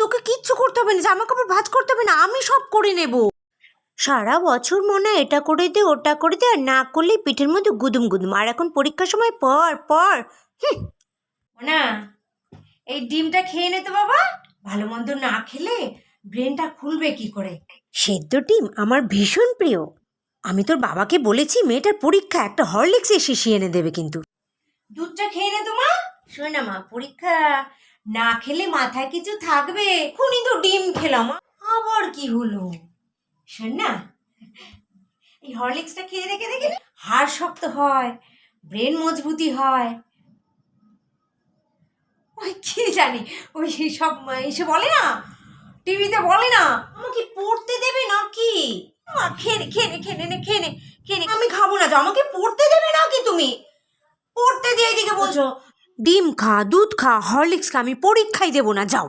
তোকে কিচ্ছু করতে হবে না জামা কাপড় ভাজ করতে হবে না আমি সব করে নেব। সারা বছর মনে এটা করে দে ওটা করে দে আর না করলেই পিঠের মধ্যে গুদুম গুদুম। আর এখন পরীক্ষার সময় পর পর। না এই ডিমটা খেয়ে নে তো বাবা। ভালো মন্দ না খেলে ব্রেনটা খুলবে কি করে? সেদ্ধ ডিম আমার ভীষণ প্রিয়। আমি তোর বাবাকে বলেছি মেয়েটার পরীক্ষা একটা হরলিক্স এসে শিয়ে এনে দেবে কিন্তু। দুধটা খেয়ে নে তো মা। শোনা মা পরীক্ষা না খেলে মাথায় কিছু থাকবে? এখনই তো ডিম খেলাম। আবার কি হলো? শোন না এই হরলিক্সটা খেয়ে দেখে দেখে হাড় শক্ত হয় ব্রেন মজবুতি হয়। ওই কি জানি ওই সব এসে বলে না টিভিতে বলে না আমাকে পড়তে দেবে নে খেয়ে নে খেয়ে নে, নে খেয়ে নে খেয়ে নে। আমি খাব না তো আমাকে পড়তে দেবে নাকি তুমি? পড়তে দিয়ে এদিকে বলছো ডিম খা দুধ খা হরলিক্স খা আমি পরীক্ষাই দেবো না যাও।